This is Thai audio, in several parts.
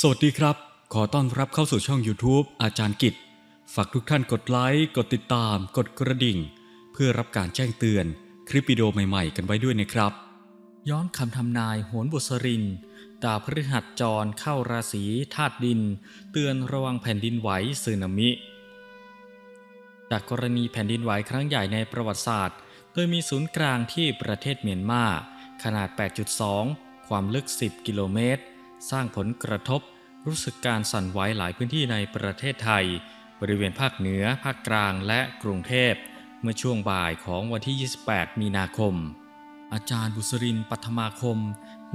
สวัสดีครับ ขอต้อนรับเข้าสู่ช่อง YouTube อาจารย์กิจ ฝากทุกท่านกดไลค์ กดติดตาม กดกระดิ่ง เพื่อรับการแจ้งเตือนคลิปวิดีโอใหม่ๆ กันไว้ด้วยนะครับ ย้อนคำทำนายโหนบุษรินดาวพฤหัสจรเข้าราศีธาตุดิน เตือนระวังแผ่นดินไหวสึนามิ จากกรณีแผ่นดินไหวครั้งใหญ่ในประวัติศาสตร์ โดยมีศูนย์กลางที่ประเทศเมียนมาขนาด 8.2 ความลึก 10 กิโลเมตร สร้างผลกระทบรู้สึกการสั่นไหวหลายพื้นที่ในประเทศไทย บริเวณภาคเหนือ ภาคกลางและกรุงเทพ เมื่อช่วงบ่ายของวันที่ 28 มีนาคม อาจารย์บุษรินปัทมาคม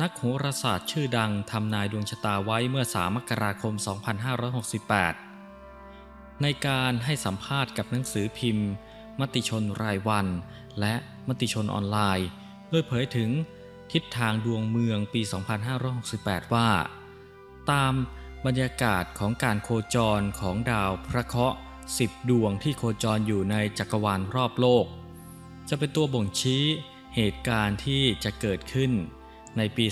นักโหราศาสตร์ชื่อดังทำนายดวงชะตาไว้เมื่อ 3 มกราคม 2568 ในการให้สัมภาษณ์กับหนังสือพิมพ์ มติชนรายวัน และมติชนออนไลน์ โดยเผยถึง ทิศทางดวงเมืองปี 2568 ว่า ตามบรรยากาศของการโคจรของดาวพระเคราะห์10 ดวงที่โคจรอยู่ในจักรวาลรอบโลก จะเป็นตัวบ่งชี้เหตุการณ์ที่จะเกิดขึ้นในปี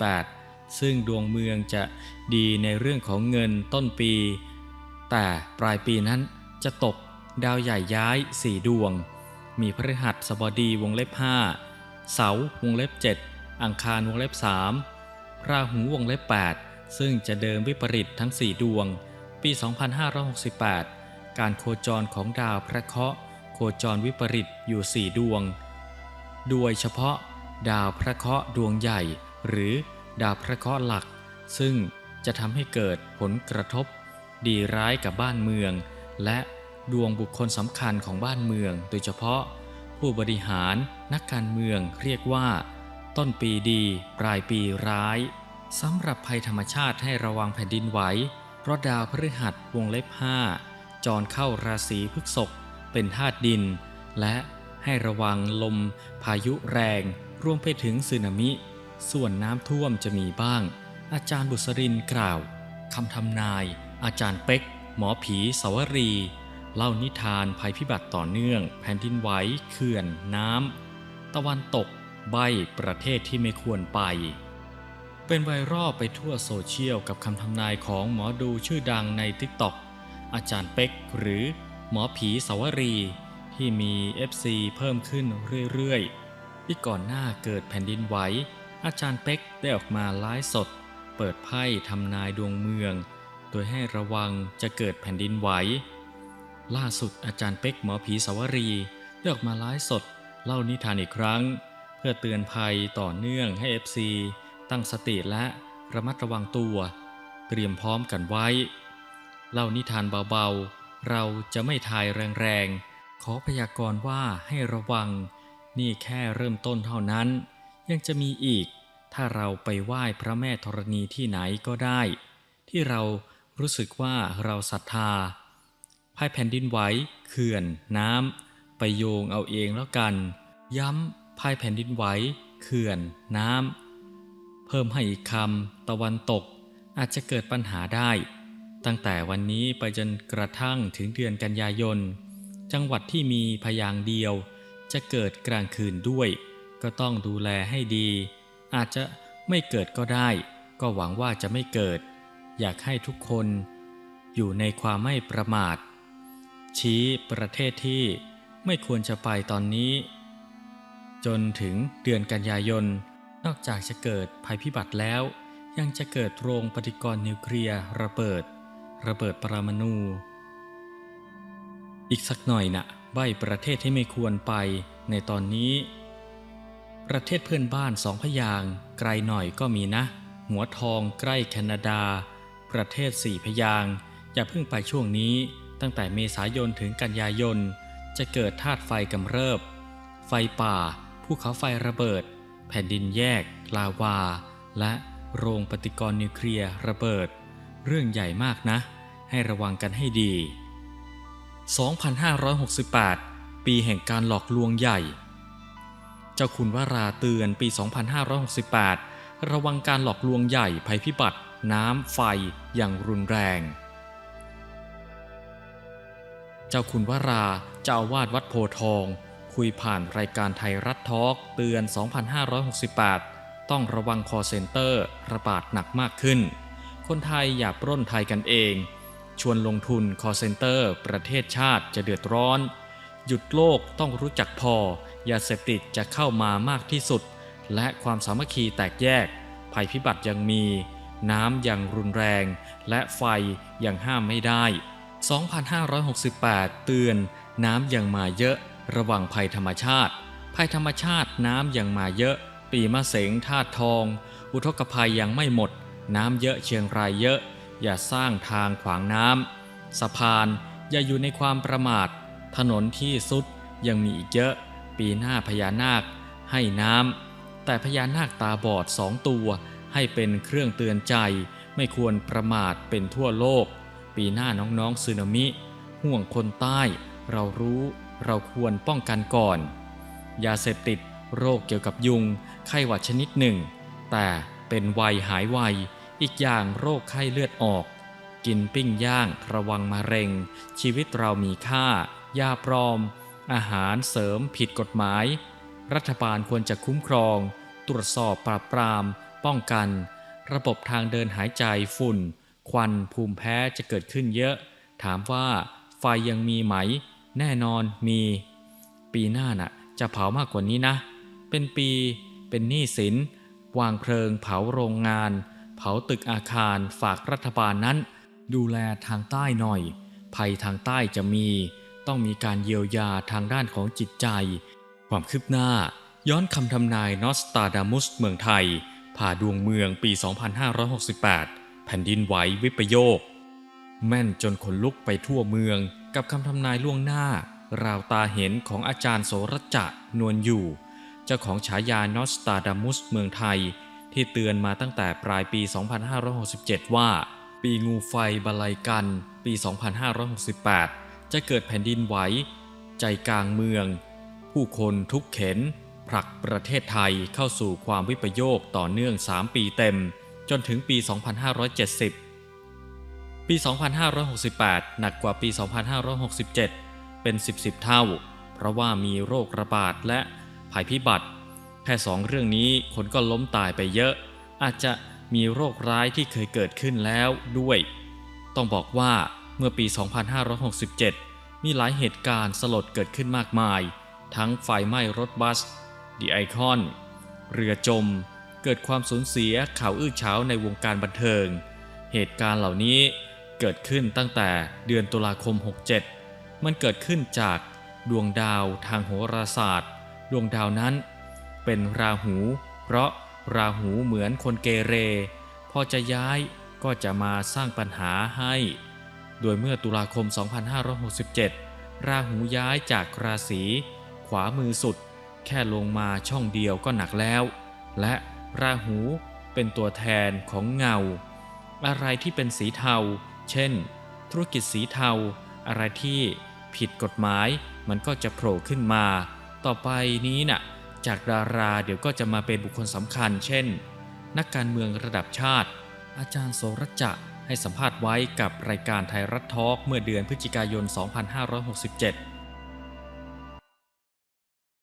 2568 ซึ่งดวงเมืองจะดีในเรื่องของเงินต้นปี แต่ปลายปีนั้นจะตกดาวใหญ่ย้าย 4 ดวง มีพฤหัสบดีวงเล็บ 5 เสาวงเล็บ 7 อังคารวงเล็บ3ราหูวงเล็บ 8 ซึ่งจะเดิมวิปริตทั้ง 4 ดวง ปี 2568 การโคจรของดาวพระเคราะห์โคจรวิปริตอยู่ 4 ดวง โดยเฉพาะดาวพระเคราะห์ดวงใหญ่ หรือดาวพระเคราะห์หลัก ซึ่งจะทำให้เกิดผลกระทบ ดีร้ายกับบ้านเมือง และดวงบุคคลสำคัญของบ้านเมือง โดยเฉพาะ ผู้บริหาร นักการเมืองเรียกว่า ต้นปีดี ปลายปีร้ายสำหรับภัยธรรมชาติให้ระวังแผ่นดินไหว เพราะดาวพฤหัสวงเล็บ5จรเข้าราศีพฤษภเป็นธาตุดิน และให้ระวังลม พายุแรง รวมไปถึงสึนามิ ส่วนน้ำท่วมจะมีบ้าง อาจารย์บุษรินกล่าวคำทำนาย อาจารย์เป็ก หมอผีสวรี เล่านิทานภัยพิบัติต่อเนื่อง แผ่นดินไหวเขื่อน น้ำตะวันตก ใบประเทศที่ไม่ควรไป เป็นไวรัลไปทั่วโซเชียลกับคำทำนายของหมอดูชื่อดังใน t ิ k t o k อาจารย์เป็กหรือหมอผีสวรี ที่มี FC เพิ่มขึ้นเรื่อยๆ ที่ก่อนหน้าเกิดแผ่นดินไหวอาจารย์เป็กได้ออกมาไลฟ์สด เปิดไพ่ทำนายดวงเมือง โดยให้ระวังจะเกิดแผ่นดินไหว ล่าสุดอาจารย์เป็กหมอผีสวรีได้ออกมาไลฟ์สด เล่านิทานอีกครั้ง เพื่อเตือนภัยต่อเนื่องให้ FC ตั้งสติและระมัดระวังตัว เตรียมพร้อมกันไว้ เล่านิทานเบาๆ เราจะไม่ทายแรงๆ ขอพยากรณ์ว่าให้ระวัง นี่แค่เริ่มต้นเท่านั้น ยังจะมีอีก ถ้าเราไปไหว้พระแม่ธรณีที่ไหนก็ได้ ที่เรารู้สึกว่าเราศรัทธา ภายแผ่นดินไหวเขื่อน น้ำไปโยงเอาเองแล้วกัน ย้ำภายแผ่นดินไหวเขื่อน น้ำเพิ่มให้อีกคำตะวันตก อาจจะเกิดปัญหาได้ ตั้งแต่วันนี้ไปจนกระทั่งถึงเดือนกันยายน จังหวัดที่มีพยางเดียว จะเกิดกลางคืนด้วย ก็ต้องดูแลให้ดี อาจจะไม่เกิดก็ได้ ก็หวังว่าจะไม่เกิด อยากให้ทุกคนอยู่ในความไม่ประมาท ชี้ประเทศที่ไม่ควรจะไปตอนนี้ จนถึงเดือนกันยายน นอกจากจะเกิดภัยพิบัติแล้ว ยังจะเกิดโรงปฏิกรณ์นิวเคลียร์ระเบิด ระเบิดปรมาณูอีกสักหน่อยนะใบประเทศที่ไม่ควรไปในตอนนี้ ประเทศเพื่อนบ้านสองพยางไกลหน่อยก็มีนะ หัวทองใกล้แคนาดา ประเทศสี่พยางอย่าเพิ่งไปช่วงนี้ ตั้งแต่เมษายนถึงกันยายน จะเกิดธาตุไฟกำเริบ ไฟป่า ภูเขาไฟระเบิด แผ่นดินแยก ลาวา และโรงปฏิกรณ์นิวเคลียร์ระเบิด เรื่องใหญ่มากนะ ให้ระวังกันให้ดี 2568 ปีแห่งการหลอกลวงใหญ่ เจ้าคุณวราเตือนปี 2568 ระวังการหลอกลวงใหญ่ภัยพิบัติ น้ำไฟอย่างรุนแรง จ้าคุณวราเจ้าวาดวัดโพทอง คุยผ่านรายการไทยรัฐทอล์กเตือน 2568 ต้องระวังคอเซ็นเตอร์ระบาดหนักมากขึ้น คนไทยอย่าปล้นไทยกันเอง ชวนลงทุนคอเซ็นเตอร์ ประเทศชาติจะเดือดร้อน หยุดโลกต้องรู้จักพอยาเสพติดจะเข้ามามากที่สุด และความสามัคคีแตกแยก ภัยพิบัติยังมี น้ำยังรุนแรง และไฟยังห้ามไม่ได้ 2568 เตือนน้ำยังมาเยอะระวังภัยธรรมชาติ ภัยธรรมชาติน้ำยังมาเยอะ ปีมะเสงธาตุทอง อุทกภัยยังไม่หมด น้ำเยอะเชียงรายเยอะ อย่าสร้างทางขวางน้ำสะพานอย่าอยู่ในความประมาท ถนนที่สุดยังมีอีกเยอะ ปีหน้าพญานาค ให้น้ำแต่พญานาคตาบอดสองตัว ให้เป็นเครื่องเตือนใจ ไม่ควรประมาทเป็นทั่วโลก ปีหน้าน้องๆสึนามิ ห่วงคนใต้ เรารู้ เราควรป้องกันก่อน ยาเสพติด โรคเกี่ยวกับยุง ไข้หวัดชนิดหนึ่ง แต่เป็นไวหายไว อีกอย่างโรคไข้เลือดออก กินปิ้งย่างระวังมะเร็ง ชีวิตเรามีค่า ยาปลอม อาหารเสริมผิดกฎหมาย รัฐบาลควรจะคุ้มครอง ตรวจสอบปราบปราม ป้องกัน ระบบทางเดินหายใจฝุ่น ควันภูมิแพ้จะเกิดขึ้นเยอะ ถามว่าไฟยังมีไหม แน่นอนมี ปีหน้าน่ะ จะเผามากกว่านี้นะ เป็นปีเป็นหนี้สิน วางเพลิง เผาโรงงาน เผาตึกอาคารฝากรัฐบาลนั้น ดูแลทางใต้หน่อย ภัยทางใต้จะมี ต้องมีการเยียวยาทางด้านของจิตใจ ความคืบหน้า ย้อนคำทำนายนอสตาดามุสเมืองไทย ผ่าดวงเมืองปี 2568 แผ่นดินไหววิปโยค แม่นจนขนลุกไปทั่วเมืองกับคำทำนายล่วงหน้า ราวตาเห็นของอาจารย์โสรจะนวลอยู่ เจ้าของฉายานอสตาดามุสเมืองไทย ที่เตือนมาตั้งแต่ปลายปี 2567 ว่า ปีงูไฟบาลัยกัน ปี 2568 จะเกิดแผ่นดินไหว ใจกลางเมือง ผู้คนทุกเข็นผลักประเทศไทยเข้าสู่ความวิปโยคต่อเนื่อง 3 ปีเต็ม จนถึงปี 2570 ปี 2568 หนักกว่าปี 2567 เป็น 10 10 เท่า เพราะว่ามีโรคระบาดและภัยพิบัติ แค่สองเรื่องนี้คนก็ล้มตายไปเยอะ อาจจะมีโรคร้ายที่เคยเกิดขึ้นแล้วด้วย ต้องบอกว่าเมื่อปี 2567 มีหลายเหตุการณ์สลดเกิดขึ้นมากมาย ทั้งไฟไหม้รถบัส ดีไอคอน เรือจม เกิดความสูญเสียข่าวอื้อฉาวในวงการบันเทิง เหตุการณ์เหล่านี้เกิดขึ้นตั้งแต่เดือนตุลาคม 67 มันเกิดขึ้นจากดวงดาวทางโหราศาสตร์ ดวงดาวนั้น เป็นราหู เพราะราหูเหมือนคนเกเร พอจะย้ายก็จะมาสร้างปัญหาให้ โดยเมื่อตุลาคม 2567 ราหูย้ายจากราศีขวามือสุด แค่ลงมาช่องเดียวก็หนักแล้ว และ ราหูเป็นตัวแทนของเงา อะไรที่เป็นสีเทา เช่น ธุรกิจสีเทา อะไรที่ผิดกฎหมายมันก็จะโผล่ขึ้นมา ต่อไปนี้น่ะจากดาราเดี๋ยวก็จะมาเป็นบุคคลสำคัญ เช่น นักการเมืองระดับชาติ อาจารย์โสรจะให้สัมภาษณ์ไว้กับรายการไทยรัฐทอล์กเมื่อเดือนพฤศจิกายน 2567